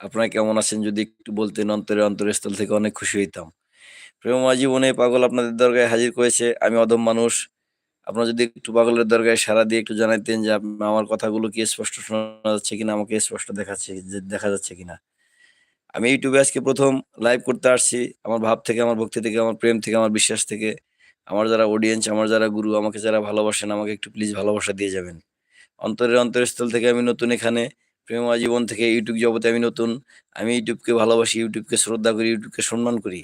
আপনারা কেমন আছেন যদি একটু বলতেন অন্তরে অন্তরস্থল থেকে অনেক খুশি হইতাম। প্রেমময় জীবনে পাগল আপনাদের দরগায় হাজির করেছে। আমি অধম মানুষ। আপনারা যদি একটু পাগলের দরগায় সারা দিয়ে একটু জানাইতেন যে আমার কথাগুলো কি স্পষ্ট শোনা যাচ্ছে কিনা, আমাকে স্পষ্ট দেখাচ্ছে দেখা যাচ্ছে কিনা। আমি ইউটিউবে আজকে ১ম লাইভ করতে আসছি। আমার ভাব থেকে, আমার ভক্তি থেকে, আমার প্রেম থেকে, আমার বিশ্বাস থেকে। আমার যারা অডিয়েন্স, আমার যারা গুরু, আমাকে যারা ভালোবাসেন, আমাকে একটু প্লিজ ভালোবাসা দিয়ে যাবেন। অন্তরের অন্তরস্থল থেকে আমি নতুন এখানে। প্রেমময় জীবন থেকে ইউটিউব জগতে আমি নতুন। আমি ইউটিউবকে ভালোবাসি, ইউটিউবকে শ্রদ্ধা করি, ইউটিউবকে সম্মান করি।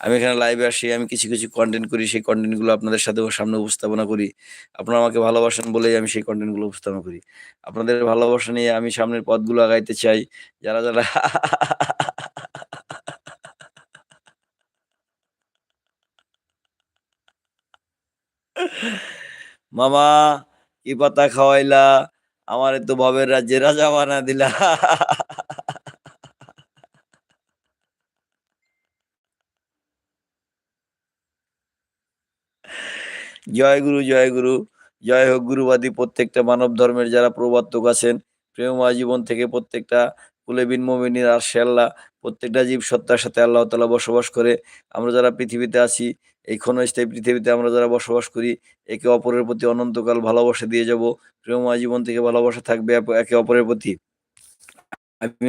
আমি এখানে লাইভে আসি, আমি কিছু, কিছু কন্টেন্ট করি। সেই কনটেন্টগুলো আপনাদের সাথে সামনে উপস্থাপনা করি। আপনারা আমাকে ভালোবাসেন বলেই আমি সেই কনটেন্টগুলো উপস্থাপনা করি। আপনাদের ভালোবাসা নিয়ে আমি সামনের পথগুলো আগাইতে চাই। যারা, যারা মামা কি পাতা খাওয়াইলা? আমারে তো ভবের রাজ্যে রাজা বানায় দিলা। জয় গুরু, জয় গুরু। জয় হোক গুরুবাদী প্রত্যেকটা মানব ধর্মের যারা প্রবর্তক আছেন। প্রেমময় জীবন থেকে প্রত্যেকটা কুলে বিন মুমিনিন আরশে আল্লাহ প্রত্যেকটা জীব সত্তার সাথে আল্লাহ তালা বসবাস করে। আমরা যারা পৃথিবীতে আছি, এই ক্ষণস্থায়ী পৃথিবীতে আমরা যারা বসবাস করি, একে অপরের প্রতি অনন্তকাল ভালোবাসা দিয়ে যাব। প্রেমময় জীবন থেকে ভালোবাসা থাকবে একে অপরের প্রতি। আমি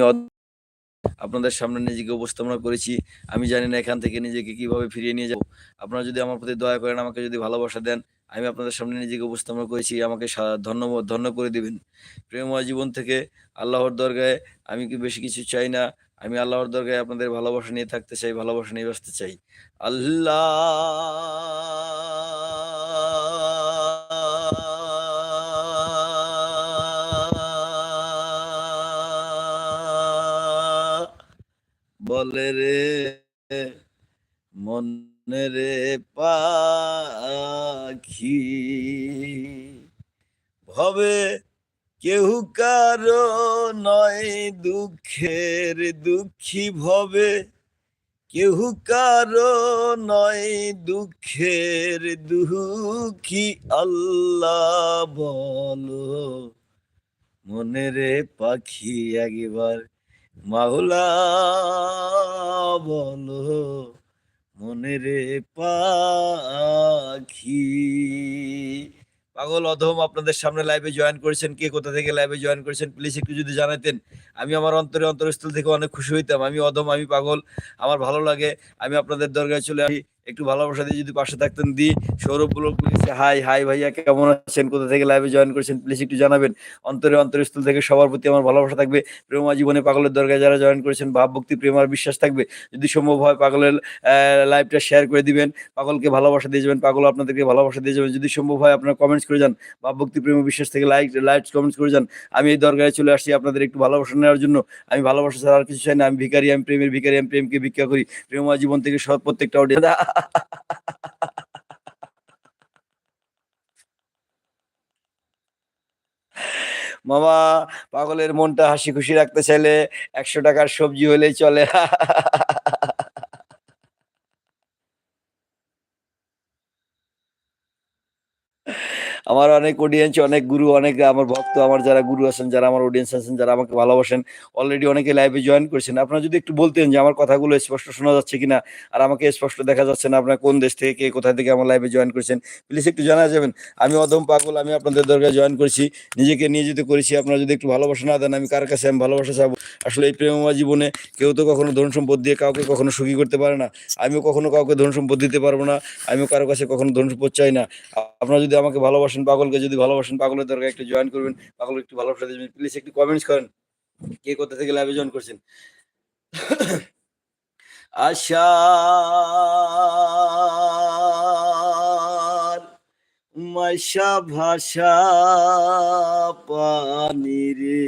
আপনাদের সামনে নিজেকে উপস্থাপনা করেছি। আমি জানি না এখান থেকে নিজেকে কীভাবে ফিরিয়ে নিয়ে যাব। আপনারা যদি আমার প্রতি দয়া করেন, আমাকে যদি ভালোবাসা দেন, আমি আপনাদের সামনে নিজেকে উপস্থাপনা করেছি। আমাকে সা ধন্য ধন্য করে দিবেন। প্রেমময় জীবন থেকে আল্লাহর দরগায় আমি কি বেশি কিছু চাই না। আমি আল্লাহর দরগায় আপনাদের ভালোবাসা নিয়ে থাকতে চাই, ভালোবাসা নিয়ে বাঁচতে চাই। আল্লাহ বলে রে মনে রে পাখি ভবে কেহ কারও নয় দুঃখের দুঃখী ভবে। কেহ কারও নয় দুঃখের দুঃখী আল্লাহ বলো। মনেরে পাখি একবার মাওলা বলো। মনেরে পাখি পাগল অধম আপনাদের সামনে লাইভে জয়েন করেছেন। কে কোথা থেকে লাইভে জয়েন করেছেন প্লিজ একটু যদি জানাতেন। আমি আমার অন্তরে অন্তরস্থল থেকে অনেক খুশি হইতাম। আমি অধম, আমি পাগল। আমার ভালো লাগে। আমি আপনাদের দরগায় চলে আসি। একটু ভালোবাসা দিয়ে যদি পাশে থাকতেন দি সৌরভ ব্লগ লিখেছে হাই, হাই ভাইয়া কেমন আছেন? কোথা থেকে লাইভে জয়েন করেছেন প্লিজ একটু জানাবেন। অন্তরে অন্তরস্থল থেকে সবার প্রতি আমার ভালোবাসা থাকবে। প্রেমা জীবনে পাগলের দরগায় যারা জয়েন করেছেন ভাব ভক্তি প্রেম আর বিশ্বাস থাকবে। যদি সম্ভব হয় পাগলের লাইভটা শেয়ার করে দিবেন। পাগলকে ভালোবাসা দিয়ে যাবেন। পাগল আপনাদেরকে ভালোবাসা দিয়ে যাবেন। যদি সম্ভব হয় আপনারা কমেন্টস করে যান। ভাব ভক্তি প্রেম বিশ্বাস থেকে লাইক লাইকস কমেন্টস করে যান। আমি এই দরগায় চলে আসছি আপনাদের একটু ভালোবাসা নেওয়ার জন্য। আমি ভালোবাসা ছাড়া আর কিছু চাই না। আমি ভিখারি, আমি প্রেমের ভিখারি, আমি প্রেমকে ভিক্ষা করি। প্রেমা জীবন থেকে সব প্রত্যেকটা মামা পাগলের মনটা হাসি খুশি রাখতে চাইলে একশো টাকার সবজি হলেই চলে। আমার অনেক অডিয়েন্স, অনেক গুরু, অনেক আমার ভক্ত, আমার যারা গুরু আছেন, যারা আমার অডিয়েন্স আছেন, যারা আমাকে ভালোবাসেন, অলরেডি অনেকে লাইভে জয়েন করেছেন। আপনারা যদি একটু বলতেন যে আমার কথাগুলো স্পষ্ট শোনা যাচ্ছে কিনা? আর আমাকে স্পষ্ট দেখা যাচ্ছে না। আপনার কোন দেশ থেকে, কে কোথা থেকে আমার লাইভে জয়েন করেছেন? প্লিজ একটু জানা যাবেন। আমি অধম পাগল, আমি আপনাদের দরকার জয়েন করেছি। নিজেকে নিয়োজিত করেছি। আপনারা যদি একটু ভালোবাসা না দেন, আমি কার কাছে আমি ভালোবাসা চাবো? আসলে এই প্রেমময় জীবনে কেউ তো কখনো ধন সম্পদ দিয়ে কাউকে কখনো সুখী করতে পারে না। আমিও কখনো কাউকে ধন সম্পদ দিতে পারব না। আমিও কারও কাছে কখনো ধন সম্পদ চাই না। আপনারা যদি আমাকে ভালোবাসেন, পাগলকে যদি ভালোবাসেন, পাগলের দরকার একটু জয়েন করবেন। পাগলকে একটু ভালোবাসা দিবেন। প্লিজ একটু কমেন্টস করেন। কে কোথা থেকে লাইভে জয়েন করছেন? আশার মাইশা ভাষা পানি রে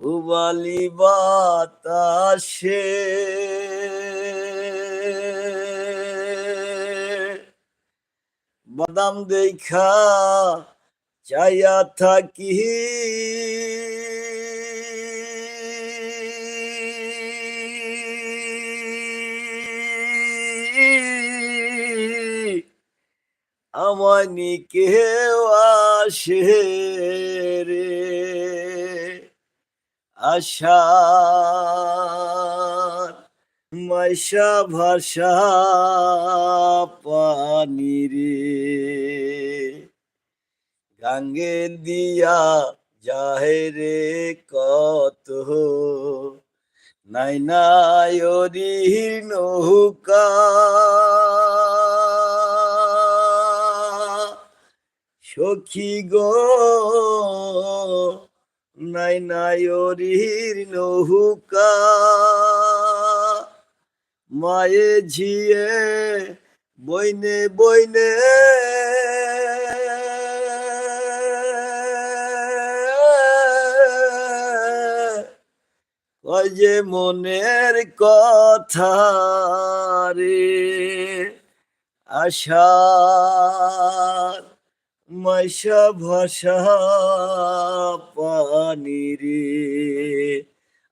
উবালি বাতাসে বাদাম দেখা চাইয়া থাকি। আমায় নি কেউ আসে রে। আশা মাইশা ভাষা পানি রে। গাঙ্গে দিয়া যাহে রে কত নাই নাই নৌকা। সখী গো, নাই নাই নৌকা। মায়ে ঝিয়ে বইনে বইনে ওই যে মনের কথা রে, আশার মাইশা ভাষা পানি রে।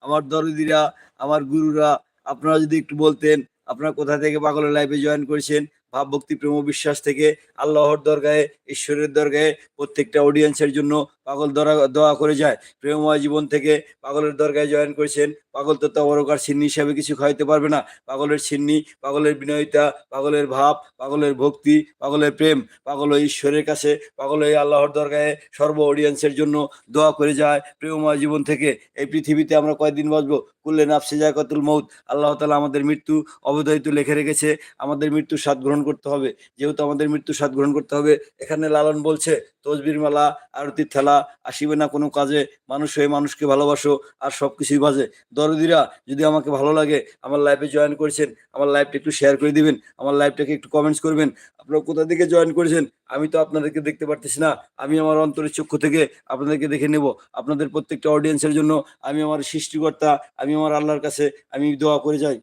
আমার দরদিরা আমার গুরুরা, আপনারা যদি একটু বলতেন, আপনারা কোথা থেকে পাগলের লাইফে জয়েন করেছেন? ভাব ভক্তি প্রেম বিশ্বাস থেকে আল্লাহর দরগাহে ঈশ্বরের দরগাহে প্রত্যেকটা অডিয়েন্সের জন্য পাগল দোয়া করে যায়। প্রেমময় জীবন থেকে পাগলের দরগায় জয়েন করেছেন। পাগল তো তবরকার সিন্নি হিসাবে কিছু খাইতে পারবে না। পাগলের সিন্নি, পাগলের বিনয়িতা, পাগলের ভাব, পাগলের ভক্তি, পাগলের প্রেম, পাগল ঈশ্বরের কাছে, পাগল ওই আল্লাহর দরগাহে সর্ব অডিয়েন্সের জন্য দোয়া করে যায়। প্রেমময় জীবন থেকে এই পৃথিবীতে আমরা কয়েকদিন বাঁচবো? কুল্লে নাফসে কতুল মৌত আল্লাহ তালা আমাদের মৃত্যু অবধারিত লেখে রেখেছে। আমাদের মৃত্যু স্বাদ গ্রহণ করতে হবে। যেহেতু আমাদের মৃত্যু স্বাদ গ্রহণ করতে হবে, এখানে লালন বলছে তসবির মালা, আরতির খেলা আসিবে না কোনো কাজে, মানুষ হয়ে মানুষকে ভালোবাসো, আর সব কিছুই বাজে। দরদিরা, যদি আমাকে ভালো লাগে, আমার লাইফে জয়েন করেছেন, আমার লাইফটা একটু শেয়ার করে দিবেন, আমার লাইফটাকে একটু কমেন্টস করবেন। আপনারা কোথা থেকে জয়েন করেছেন, আমি তো আপনাদেরকে দেখতে পারতেছি না, আমি আমার অন্তরের চক্ষু থেকে আপনাদেরকে দেখে নেব। আপনাদের প্রত্যেকটা অডিয়েন্সের জন্য আমি আমার সৃষ্টিকর্তা, আমি আমার আল্লাহর কাছে, আমি দোয়া করে যাই।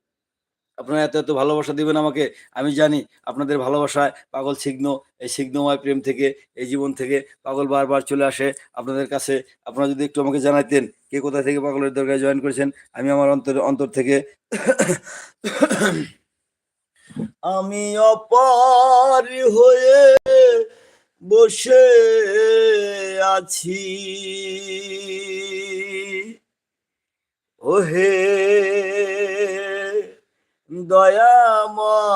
আপনারা এত এত ভালোবাসা দিবেন আমাকে, আমি জানি আপনাদের ভালোবাসায় পাগল ছিগ্ন, এই ছিগ্নময় প্রেম থেকে, এই জীবন থেকে পাগল বারবার চলে আসে। আপনাদের কাছে, আপনারা যদি একটু আমাকে জানাইতেন কে কোথা থেকে পাগলের দরকার জয়েন করেছেন, আমি আমার অন্তর অন্তর থেকে আমি অপার হয়ে বসে আছি। ওহে দয়াময়।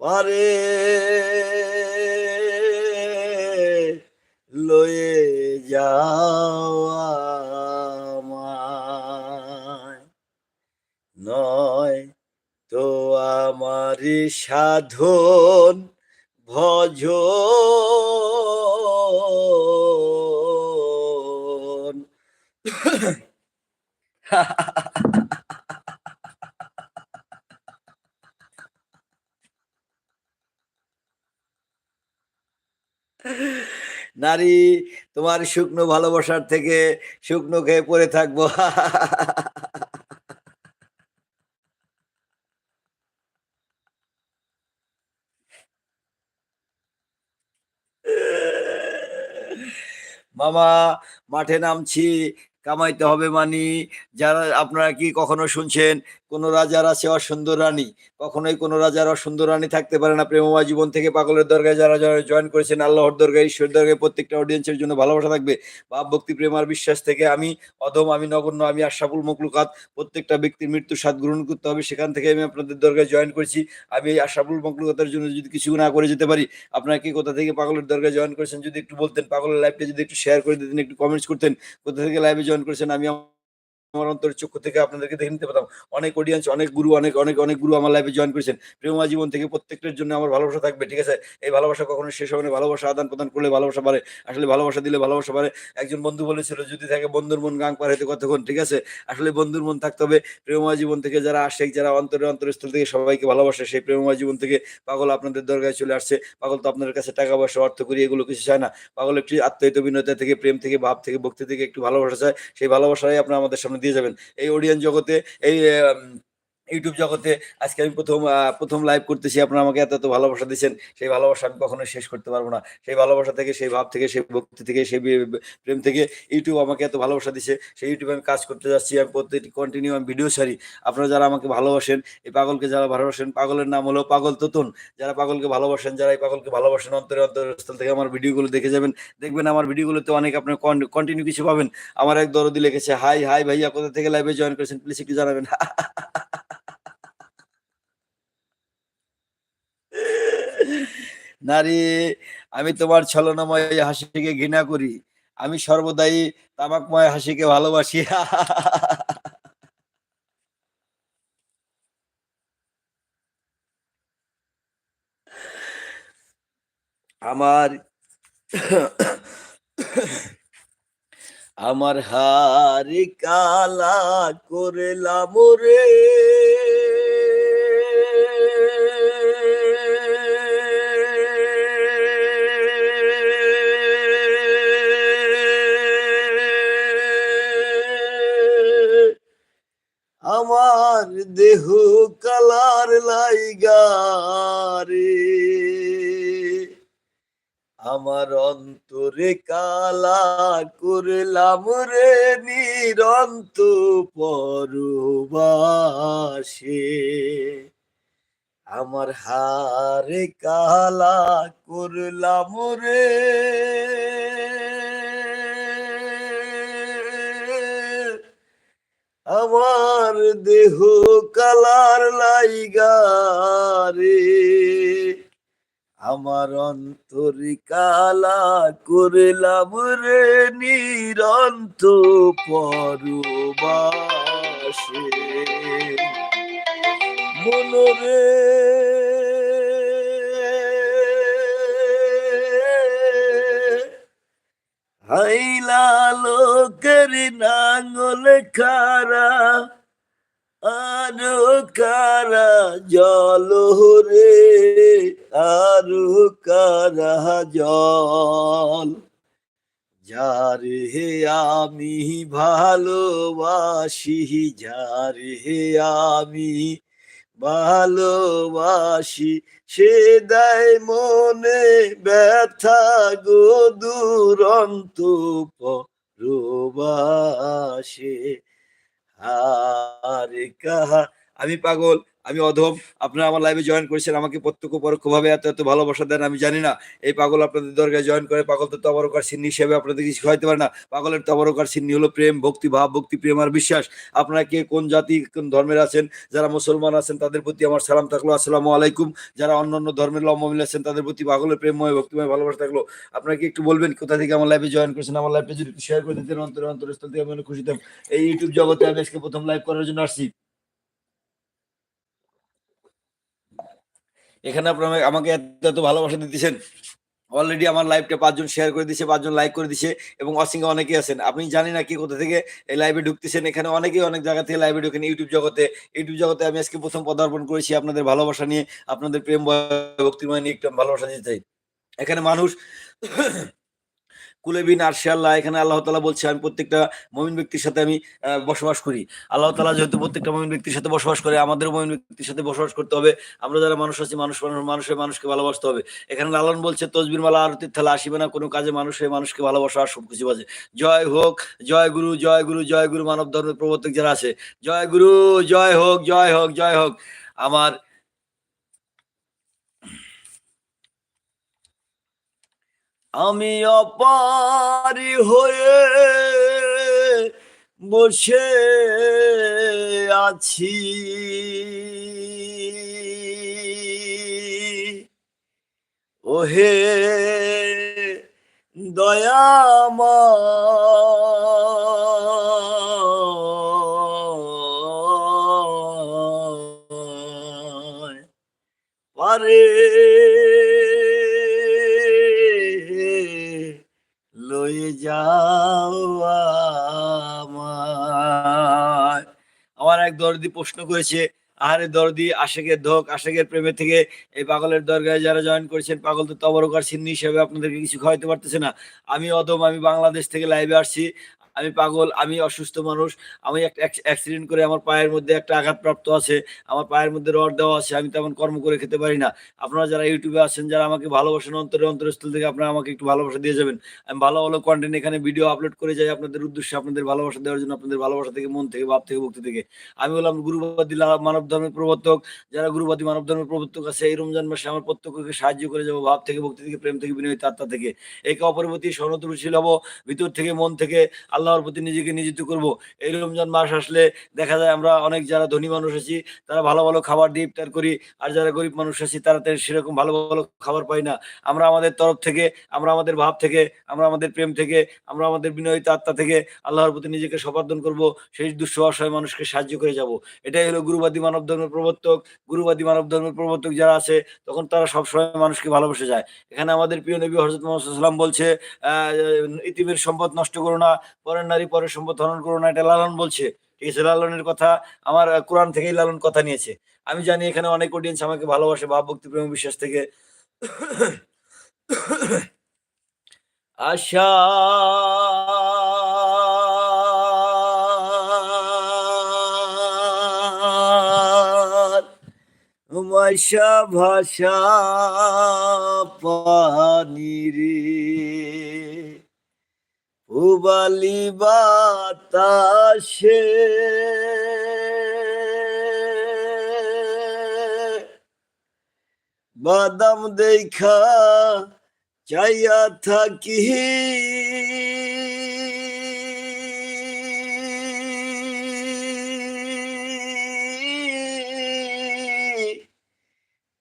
পারে লয়ে যাওয়া নয় তো আমার সাধন ভজন নারী তোমার শুকনো ভালোবাসার থেকে শুকনো খেয়ে পড়ে থাকব। মামা মাঠে নামছি কামাইতে হবে মানি। যারা আপনারা কি কখনো শুনছেন কোন রাজার আছে অসুন্দর রানী? কখনোই কোনো রাজার অসুন্দর রানী থাকতে পারে না। প্রেমময় জীবন থেকে পাগলের দরগায় যারা যারা জয়েন করেছেন, আল্লাহর দরগায় ঈশ্বর দরগায় প্রত্যেকটা অডিয়েন্সের জন্য ভালোবাসা থাকবে। ভাব, ভক্তি, প্রেম আর বিশ্বাস থেকে আমি অধম, আমি নগণ্য, আমি আশাফুল মকলুকাত প্রত্যেকটা ব্যক্তির মৃত্যু স্বাদ গ্রহণ করতে হবে। সেখান থেকে আমি আপনাদের দরগায় জয়েন করেছি। আমি এই আশাফুল মকলুকাতের জন্য যদি কিছু না করে যেতে পারি, আপনারা কি কোথা থেকে পাগলের দরগায় জয়েন করেছেন? যদি একটু বলতেন, পাগলের লাইভটা যদি একটু শেয়ার করে দিতেন, একটু কমেন্টস করতেন, কোথা থেকে লাইভে জয়েন করেছেন? আমি আমার অন্তরের চক্ষু থেকে আপনাদেরকে দেখে নিতে পারতাম। অনেক অডিয়েন্স অনেক গুরু অনেক অনেক অনেক গুরু আমার লাইফে জয়েন করেছেন। প্রেমা জীবন থেকে প্রত্যেকটার জন্য আমার ভালোবাসা থাকবে, ঠিক আছে? এই ভালোবাসা কখনো শেষ হবে না। ভালোবাসা আদান প্রদান করলে ভালোবাসা বাড়ে। আসলে ভালোবাসা দিলে ভালোবাসা বাড়ে। একজন বন্ধু বলেছিল, যদি থাকে বন্ধুর মন গাং পার হইতে কতক্ষণ? ঠিক আছে? আসলে বন্ধুর মন থাকতে হবে। প্রেমময় জীবন থেকে যারা আসে, যারা অন্তরে অন্তরস্থল থেকে সবাইকে ভালোবাসে, সেই প্রেমময় জীবন থেকে পাগল আপনাদের দরগায় চলে আসছে। পাগল তো আপনাদের কাছে টাকা পয়সা, অর্থ করি, এগুলো কিছু চায় না। পাগল একটি আত্মহিত বিনয়তা থেকে, প্রেম থেকে, ভাব থেকে, ভক্তি থেকে একটু ভালোবাসা চায়। সেই ভালোবাসাই আপনার আমাদের সামনে দিয়ে যাবেন। এই অডিয়েন্স জগতে এই ইউটিউব জগতে আজকে আমি প্রথম প্রথম লাইভ করতেছি। আপনারা আমাকে এত এত ভালোবাসা দিচ্ছেন সেই ভালোবাসা আমি কখনো শেষ করতে পারব না। সেই ভালোবাসা থেকে, সেই ভাব থেকে, সেই ভক্তি থেকে, সেই প্রেম থেকে ইউটিউব আমাকে এত ভালোবাসা দিচ্ছে সেই ইউটিউবে আমি কাজ করতে যাচ্ছি। আমি প্রত্যেকটি কন্টিনিউ আমি ভিডিও ছাড়ি। আপনারা যারা আমাকে ভালোবাসেন, এই পাগলকে যারা ভালোবাসেন, পাগলের নাম হলো পাগল তোতন। যারা পাগলকে ভালোবাসেন, যারা এই পাগলকে ভালোবাসেন, অন্তরে অন্তরস্থল থেকে আমার ভিডিওগুলো দেখে যাবেন। দেখবেন আমার ভিডিওগুলোতে অনেক আপনার কন্টিনিউ কিছু পাবেন। আমার এক দরদি লিখেছে, হাই হাই ভাইয়া, কোথা থেকে লাইভে জয়েন করেছেন? প্লিজ একটু জানাবেন। নারী, আমি তোমার ছলনাময় হাসিকে ঘৃণা করি। আমি সর্বদাই তামাকময় হাসিকে ভালোবাসি। আমার আমার হারি কালা করলাম রে। আমার দেহ কালার লাইগারে আমার অন্তরে কালা করলাম রে নিরন্ত পরবাসে। আমার হারে কালা করলাম রে। আমার দেহ কালার লাইগারে আমার অন্তরে কালা করলাম রে নিরন্ত পরবাসে। মনরে হাইলা লোকের নাঙ্গল খারা, আরও কারা জল রে আরও কারা জল। যারে হে আমি ভালোবাসি, যারে হে আমি ভালোবাসি সে দেয় মনে ব্যথা গো দুরন্ত পরবাসে। আর কাহা আমি পাগল। আমি অধম আপনারা আমার লাইভে জয়েন করেছেন আমাকে প্রত্যক্ষ পরোক্ষভাবে এত এত ভালোবাসা দেন আমি জানি না এই পাগল আপনাদের দরকার জয়েন করে পাগল তো তবরকার সিন্নি হিসেবে আপনাদের কিছু হইতে পারে না পাগলের তবরকার সিন্নি হলো প্রেম ভক্তি ভাব ভক্তি প্রেম আর বিশ্বাস আপনারা কে কোন জাতি কোন ধর্মের আছেন যারা মুসলমান আছেন তাদের প্রতি আমার সালাম থাকল আসসালামু আলাইকুম যারা অন্যান্য ধর্মের লম্বিল আছেন তাদের প্রতি পাগলের প্রেমময় ভক্তিময় ভালোবাসা থাকল আপনারা কি একটু বলবেন কোথা থেকে আমার লাইভে জয়েন করেছেন আমার লাইভে যদি একটু শেয়ার করে দিতেন অন্তরে অন্তরস্থল থেকে আমি অনেক খুশি এই ইউটিউব জগতে আমি আজকে প্রথম লাইভ করার জন্য আসছি এখানে আপনারা আমাকে এত এত ভালোবাসা দিতেছেন। অলরেডি আমার লাইভটা পাঁচজন শেয়ার করে দিছে, পাঁচজন লাইক করে দিছে এবং অসিংহ অনেকেই আছেন। আপনি জানি না কি কোথা থেকে এই লাইভে ঢুকতেছেন। এখানে অনেকেই অনেক জায়গা থেকে লাইভে ঢুকেন ইউটিউব জগতে। ইউটিউব জগতে আমি আজকে প্রথম পদার্পণ করেছি আপনাদের ভালোবাসা নিয়ে, আপনাদের প্রেম ভক্তিময় নিয়ে একটু ভালোবাসা দিতে চাই। এখানে মানুষ কুলেবিন আরশে আল্লাহ, এখানে আল্লাহ তালা বলছে, আমি প্রত্যেকটা মমিন ব্যক্তির সাথে আমি বসবাস করি। আল্লাহ তালা যেহেতু প্রত্যেকটা মমিন ব্যক্তির সাথে বসবাস করে, আমাদেরও মমিন ব্যক্তির সাথে বসবাস করতে হবে। আমরা যারা মানুষ আছি, মানুষ মানুষ, মানুষের মানুষকে ভালোবাসতে হবে। এখানে লালন বলছে, তসবির মালা আরতির থালা আসিবে না, কোনো কাজে মানুষের মানুষকে ভালোবাসা আর সব কিছু বাজে। জয় হোক, জয় গুরু জয় গুরু জয় গুরু মানব ধর্মের প্রবর্তক যারা আছে, জয় গুরু, জয় হোক জয় হোক জয় হোক। আমার আমি অপারি হয়ে বসে আছি। ওহে দয়াময় আমার। এক দর্দি প্রশ্ন করেছে আহারে দর্দি, আশেকের ধোক, আশেকের প্রেমে থেকে এই পাগলের দরগায় যারা জয়েন করেছেন, পাগল তো তবরকার সিন্নি হিসেবে আপনাদেরকে কিছু খাওয়াইতে পারতেছে না। আমি অদম, আমি বাংলাদেশ থেকে লাইভে আসছি। আমি পাগল, আমি অসুস্থ মানুষ। আমি একটা অ্যাক্সিডেন্ট করে আমার পায়ের মধ্যে একটা আঘাতপ্রাপ্ত আছে। আমার পায়ের মধ্যে রড দেওয়া আছে, আমি তেমন কর্ম করে খেতে পারি না। আপনারা যারা ইউটিউবে আছেন, যারা আমাকে ভালোবাসেন, অন্তরে অন্তরস্থল থেকে আপনারা আমাকে একটু ভালোবাসা দিয়ে যাবেন। আমি ভালো ভালো কন্টেন্ট এখানে ভিডিও আপলোড করে যাই আপনাদের উদ্দেশ্যে, আপনাদের ভালোবাসা দেওয়ার জন্য, আপনাদের ভালোবাসা থেকে, মন থেকে, ভাব থেকে, ভক্তি থেকে। আমি বললাম গুরুবাদী মানব ধর্মের প্রবর্তক, যারা গুরুবাদী মানব ধর্মের প্রবর্তক আছে, এই রমজান মাসে আমার প্রত্যেককে সাহায্য করে যাব ভাব থেকে, ভক্তি থেকে, প্রেম থেকে, বিনয় আত্মা থেকে। একে অপরের প্রতি সনতরুশীল হব, ভিতর থেকে, মন থেকে আল্লাহর প্রতি নিজেকে নিয়োজিত করব। এই রমজান মাস আসলে দেখা যায় আমরা অনেক যারা ধনী মানুষ আছি, তারা ভালো ভালো খাবার দিয়ে ইফতার করি, আর যারা গরিব মানুষ আছি, তারা সেরকম ভালো ভালো খাবার পাই না। আমরা আমাদের তরফ থেকে, আমরা আমাদের ভাব থেকে, আমরা আমাদের প্রেম থেকে, আমরা আমাদের বিনয়িত আত্মা থেকে আল্লাহর প্রতি নিজেকে সমর্পণ করব, সেই দুঃস্থ অসহায় মানুষকে সাহায্য করে যাব। এটাই হলো গুরুবাদী মানব ধর্মের প্রবর্তক, গুরুবাদী মানব ধর্মের প্রবর্তক যারা আছে, তখন তারা সবসময় মানুষকে ভালোবেসে যায়। এখানে আমাদের প্রিয় নবী হজরত মোহাম্মদ বলছে ইতিমের সম্পদ নষ্ট করো না, পরের নারী পরের সম্পদ হরণ করো না, এটা লালন বলছে। ঠিক আছে, লালনের কথা আমার কোরআন থেকেই লালন কথা নিয়েছে। আমি জানি এখানে অনেক অডিয়েন্স আমাকে ভালোবাসে, ভাব, ভক্তি, প্রেম, বিশ্বাস থেকে। আশা মাইশা ভাষা পানি রে উবালি বাতাসে বাদাম দেখা চাইয়া থাকি।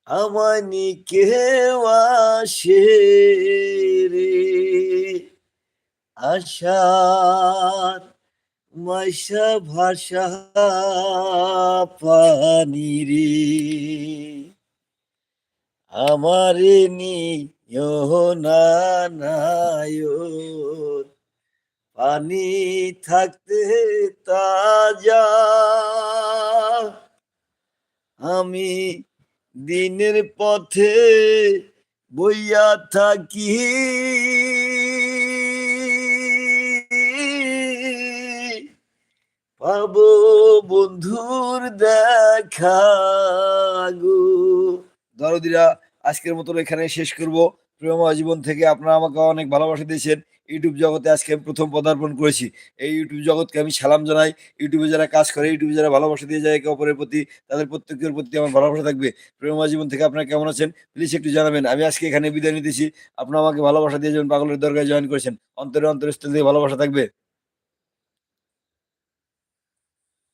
আমানি কেউ আসে আশার মাইশা ভাষা পানি রে আমারে নিও না পানি থাকতে তাজা আমি দিনের পথে বইয়া থাকি। পাবো বন্ধুর দেখা গো। দরদিরা আজকের মতো এখানে শেষ করব। প্রেমময় জীবন থেকে আপনারা আমাকে অনেক ভালোবাসা দিয়েছেন। ইউটিউব জগতে আজকে আমি প্রথম পদার্পণ করেছি। এই ইউটিউব জগৎকে আমি সালাম জানাই। ইউটিউবে যারা কাজ করে, ইউটিউবে যারা ভালোবাসা দিয়ে যায় একে অপরের প্রতি, তাদের প্রত্যেকের প্রতি আমার ভালোবাসা থাকবে। প্রেমময় জীবন থেকে আপনারা কেমন আছেন? প্লিজ একটু জানাবেন। আমি আজকে এখানে বিদায় নিতেছি। আপনারা আমাকে ভালোবাসা দিয়ে যাবেন পাগলের দরগায় জয়েন করেছেন, অন্তরে অন্তরস্থল থেকে ভালোবাসা থাকবে।